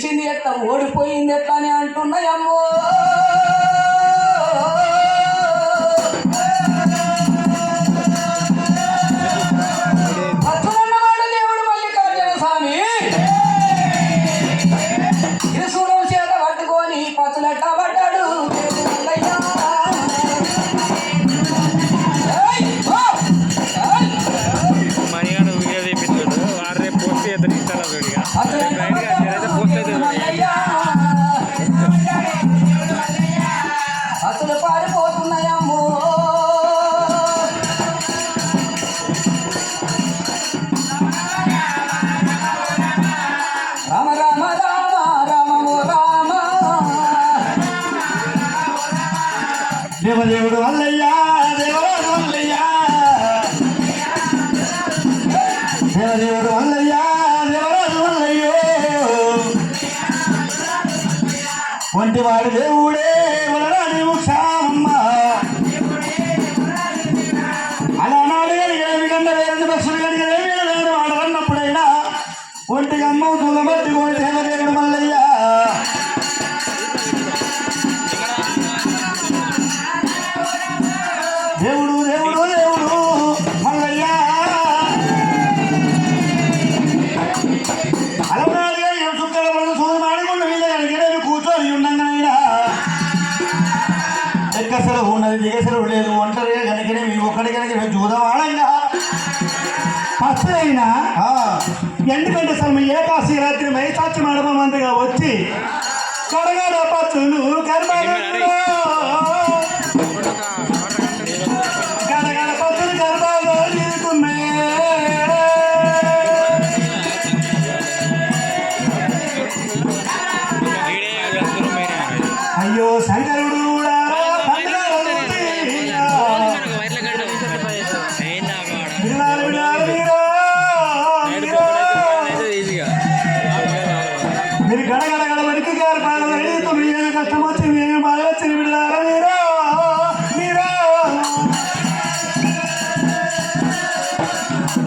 గెలిచింది ఎట్లా ఓడిపోయింది ఎట్లా అని అంటున్నాయమ్మో. దేవదేవుడు వల్లయ్యా దేవరాజు అల్లయ్యా దేవదేవుడు వల్లయ్యా దేవరాజు ఒంటి వాడు దేవుడే వలరాని అలా నాడు కలిగేవి గంట వేరంత బస్సులు కలిగేవి వేరు వాడన్నప్పుడైనా ఒంటికి అమ్మ దూలబట్టుకొని దేవదేవుడు పచ్చైనా ఎందుకంటే అసలు ఏకాశి రాత్రి మైసాచి మడమంతగా వచ్చి కడగడ పచ్చులు కర్మలు కష్టం వచ్చింది బాగా వచ్చింది మీరా? మీరా?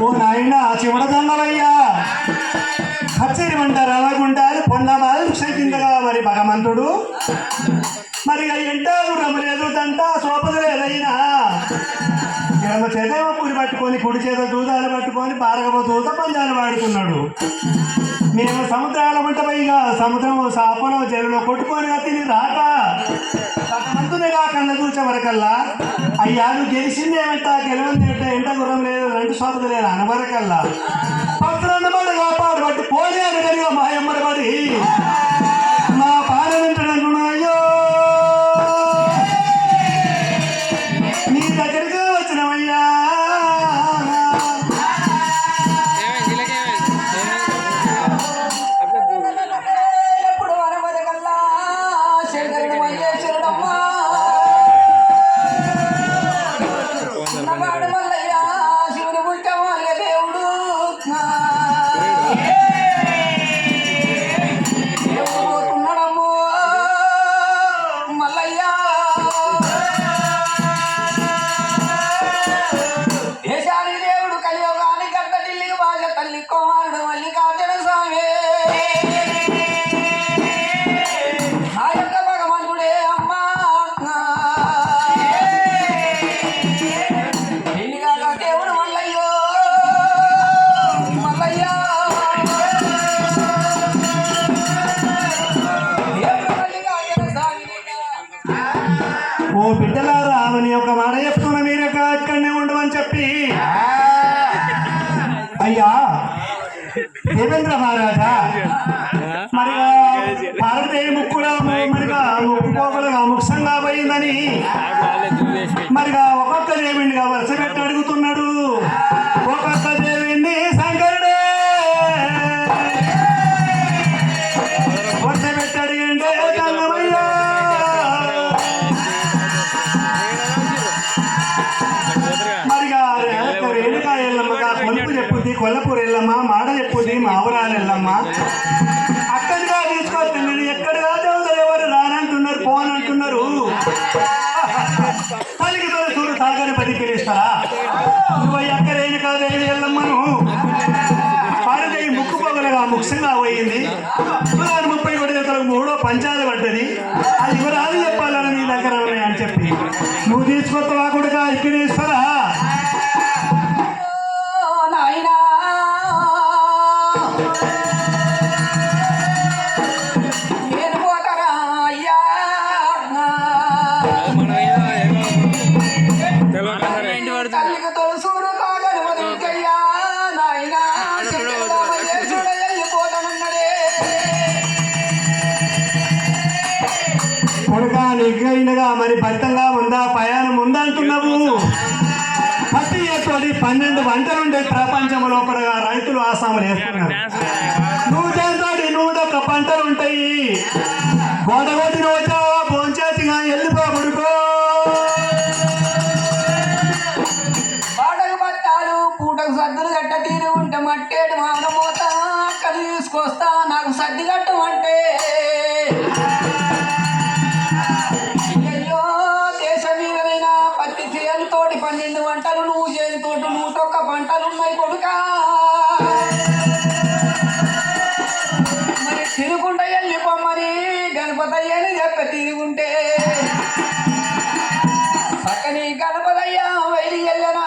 ఓ నాయన చివడ దండవయ్యా కచేరి అంటారు అలాగుంటారు పొండమాలు మరి భగవంతుడు. మరి ఎంటారు రమలేదు దంట సోపదు లేదైనా ఎడమ చేతేమో పట్టుకొని కుడి చేత దూదాలు పట్టుకొని పారగబో దూత పంజాలు వాడుతున్నాడు. మేము సముద్రాల వంట పైగా సముద్రం సాపలో చెరువులో కొట్టుకొని తిని రాక మంతునిగా కళ్ళ చూసే వరకల్లా అయ్యా నువ్వు గెలిచింది ఏమంట? గెలవంది ఏంట ఎంట గుర్రం లేదు రెండు సోపదు లేదు అనవరకల్లా పత్రన్నమాట కాపాడు బట్టి పోలే అనగలిగా మా ఎమ్మడి అయ్యా. దేవేంద్ర మహారాజా. మరి భారతదేవి ముక్కుగా మరిగా ముక్కుకోగలుగా ముఖ్యంగా పోయిందని మరిగా ఒక్కొక్క దేవినిగా వరుస పెట్టి అడుగుతున్నాడు మావరాలు ఎల్లమ్మ అక్కడిగా తీసుకొస్తుంది ఎక్కడిగా చదువుతారు ఎవరు రానంటున్నారు పోనంటున్నారు. పలికితో చూడు సాగని పది పిలుస్తారా? నువ్వు ఎక్కడ రేణుకా దేవి ఎల్లమ్మను పారదేవి ముక్కు పొగలుగా ముఖ్యంగా పోయింది. సుమారు ముప్పై ఒకటి జతలకు మూడో పంచాలు పడ్డది. అది వివరాలు చెప్పాలని నీ దగ్గర ఉన్నాయని చెప్పి. నువ్వు తీసుకొస్తావా కూడా ఇక్కడ ఇస్తారా కొడుక నీకైనగా మరి ఫలితంగా ఉందా? ప్రయాణం ఉందా అంటున్నావు పత్తి తోటి పన్నెండు వంటలుండే ప్రపంచంలో కూడా రైతులు ఆసాములు వేస్తున్నారు. రెండు వంటలు నువ్వు చేనుతోటి నూటొక్క పంటలు ఉన్నాయి కొడుకా. మరి తిరుగుంట వెళ్ళిపోమ్మని గణపతయ్యని చెప్ప తిరుగుంటే పక్కని గణపతయ్య వెళ్ళి వెళ్ళనా